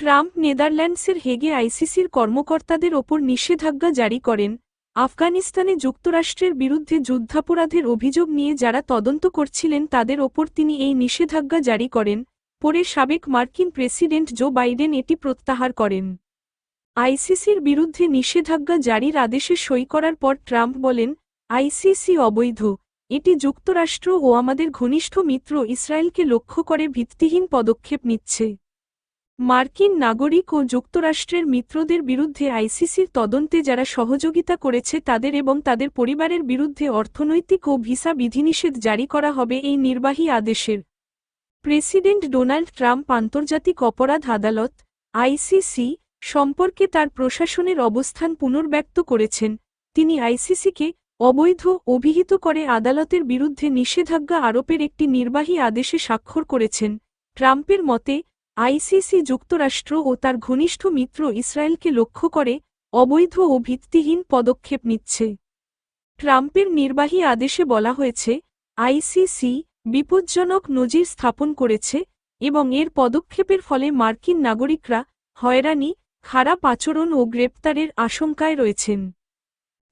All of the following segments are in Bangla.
ট্রাম্প নেদারল্যান্ডসের হেগে আইসিসির কর্মকর্তাদের ওপর নিষেধাজ্ঞা জারি করেন। আফগানিস্তানে যুক্তরাষ্ট্রের বিরুদ্ধে যুদ্ধাপরাধের অভিযোগ নিয়ে যারা তদন্ত করছিলেন তাদের ওপর তিনি এই নিষেধাজ্ঞা জারি করেন। পরে সাবেক মার্কিন প্রেসিডেন্ট জো বাইডেন এটি প্রত্যাহার করেন। আইসিসির বিরুদ্ধে নিষেধাজ্ঞা জারির আদেশে সই করার পর ট্রাম্প বলেন, আইসিসি অবৈধ। এটি যুক্তরাষ্ট্র ও আমাদের ঘনিষ্ঠ মিত্র ইসরায়েলকে লক্ষ্য করে ভিত্তিহীন পদক্ষেপ নিচ্ছে। মার্কিন নাগরিক ও যুক্তরাষ্ট্রের মিত্রদের বিরুদ্ধে আইসিসির তদন্তে যারা সহযোগিতা করেছে তাদের এবং তাদের পরিবারের বিরুদ্ধে অর্থনৈতিক ও ভিসা বিধিনিষেধ জারি করা হবে এই নির্বাহী আদেশের। প্রেসিডেন্ট ডোনাল্ড ট্রাম্প আন্তর্জাতিক অপরাধ আদালত, আইসিসি, সম্পর্কে তার প্রশাসনের অবস্থান পুনর্ব্যক্ত করেছেন। তিনি আইসিসিকে অবৈধ, অভিহিত করে আদালতের বিরুদ্ধে নিষেধাজ্ঞা আরোপের একটি নির্বাহী আদেশে স্বাক্ষর করেছেন। ট্রাম্পের মতে আইসিসি যুক্তরাষ্ট্র ও তার ঘনিষ্ঠ মিত্র ইসরায়েলকে লক্ষ্য করে অবৈধ ও ভিত্তিহীন পদক্ষেপ নিচ্ছে। ট্রাম্পের নির্বাহী আদেশে বলা হয়েছে, আইসিসি বিপজ্জনক নজির স্থাপন করেছে এবং এর পদক্ষেপের ফলে মার্কিন নাগরিকরা হয়রানি, খারাপ আচরণ ও গ্রেপ্তারের আশঙ্কায় রয়েছেন।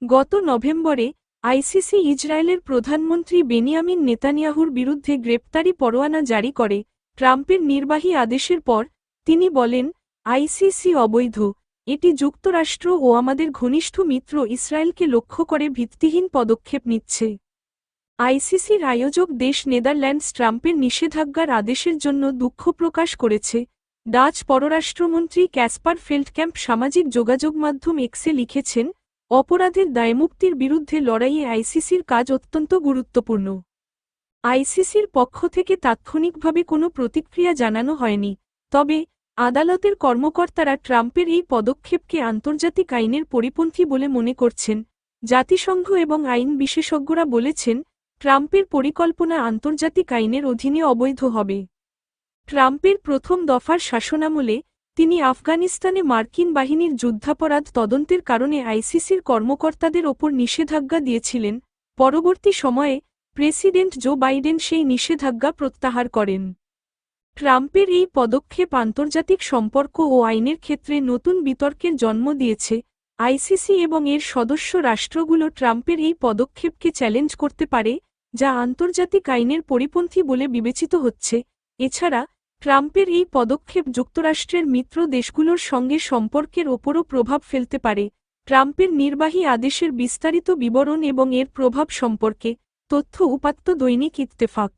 গত নভেম্বরে আইসিসি ইসরায়েলের প্রধানমন্ত্রী বেনিয়ামিন নেতানিয়াহুর বিরুদ্ধে গ্রেপ্তারি পরোয়ানা জারি করে ট্রাম্পের নির্বাহী আদেশের পর, তিনি বলেন, আইসিসি অবৈধ। এটি যুক্তরাষ্ট্র ও আমাদের ঘনিষ্ঠ মিত্র ইসরায়েলকে লক্ষ্য করে ভিত্তিহীন পদক্ষেপ নিচ্ছে। আইসিসির আয়োজক দেশ নেদারল্যান্ডস ট্রাম্পের নিষেধাজ্ঞার আদেশের জন্য দুঃখ প্রকাশ করেছে। ডাচ পররাষ্ট্রমন্ত্রী ক্যাসপার ফেল্ডক্যাম্প সামাজিক যোগাযোগ মাধ্যম এক্সে লিখেছেন, অপরাধের দায়মুক্তির বিরুদ্ধে লড়াইয়ে আইসিসির কাজ অত্যন্ত গুরুত্বপূর্ণ। আইসিসির পক্ষ থেকে তাৎক্ষণিকভাবে কোনো প্রতিক্রিয়া জানানো হয়নি, তবে আদালতের কর্মকর্তারা ট্রাম্পের এই পদক্ষেপকে আন্তর্জাতিক আইনের পরিপন্থী বলে মনে করছেন। জাতিসংঘ এবং আইন বিশেষজ্ঞরা বলেছেন, ট্রাম্পের পরিকল্পনা আন্তর্জাতিক আইনের অধীনে অবৈধ হবে। ট্রাম্পের প্রথম দফার শাসনামলে তিনি আফগানিস্তানে মার্কিন বাহিনীর যুদ্ধাপরাধ তদন্তের কারণে আইসিসির কর্মকর্তাদের ওপর নিষেধাজ্ঞা দিয়েছিলেন। পরবর্তী সময়ে প্রেসিডেন্ট জো বাইডেন সেই নিষেধাজ্ঞা প্রত্যাহার করেন। ট্রাম্পের এই পদক্ষেপ আন্তর্জাতিক সম্পর্ক ও আইনের ক্ষেত্রে নতুন বিতর্কের জন্ম দিয়েছে। আইসিসি এবং এর সদস্য রাষ্ট্রগুলো ট্রাম্পের এই পদক্ষেপকে চ্যালেঞ্জ করতে পারে, যা আন্তর্জাতিক আইনের পরিপন্থী বলে বিবেচিত হচ্ছে। এছাড়া, ট্রাম্পের এই পদক্ষেপ যুক্তরাষ্ট্রের মিত্র দেশগুলোর সঙ্গে সম্পর্কের ওপরও প্রভাব ফেলতে পারে। ট্রাম্পের নির্বাহী আদেশের বিস্তারিত বিবরণ এবং এর প্রভাব সম্পর্কে তথ্য উপাত্ত দৈনিক ইত্তেফাক।